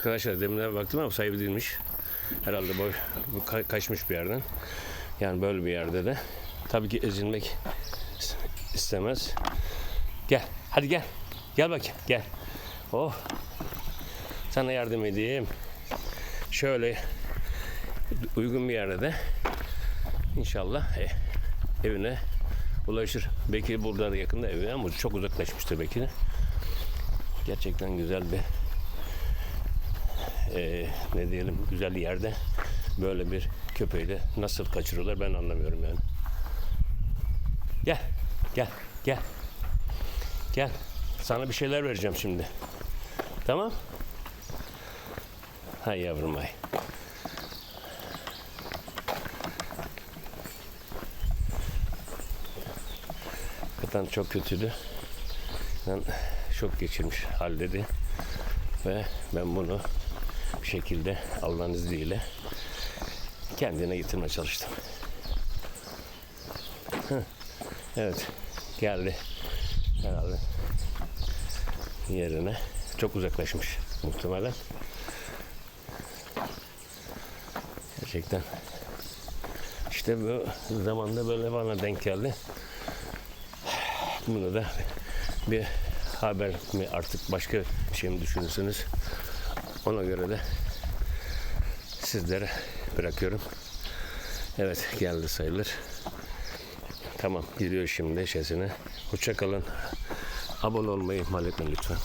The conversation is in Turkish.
Arkadaşlar demin baktım ama sahibi değilmiş. Herhalde boy, kaçmış bir yerden. Yani böyle bir yerde de. Tabii ki ezilmek is- istemez. Gel. Hadi gel. Gel bakayım. Gel. Oh. Sana yardım edeyim. Şöyle uygun bir yerde de inşallah e, evine ulaşır. Belki burada da yakında evi ama çok uzaklaşmıştır belki. Gerçekten güzel bir e, ne diyelim güzel yerde böyle bir köpeği de nasıl kaçırıyorlar ben anlamıyorum yani. Gel, gel, gel. Gel. Sana bir şeyler vereceğim şimdi. Tamam? Hay yavrum hay. Hakikaten çok kötüydü. Ben şok geçirmiş haldeydi. Ve ben bunu bir şekilde Allah'ın izniyle kendine getirmeye çalıştım. Evet, geldi herhalde yerine. Çok uzaklaşmış muhtemelen. Gerçekten işte bu zamanda böyle bana denk geldi. Bunu da bir haber mi artık başka şey mi düşünürsünüz? Ona göre de sizlere bırakıyorum. Evet geldi sayılır. Tamam gidiyor şimdi şeysine. Hoşça kalın. Abone olmayı ihmal etmeyin lütfen.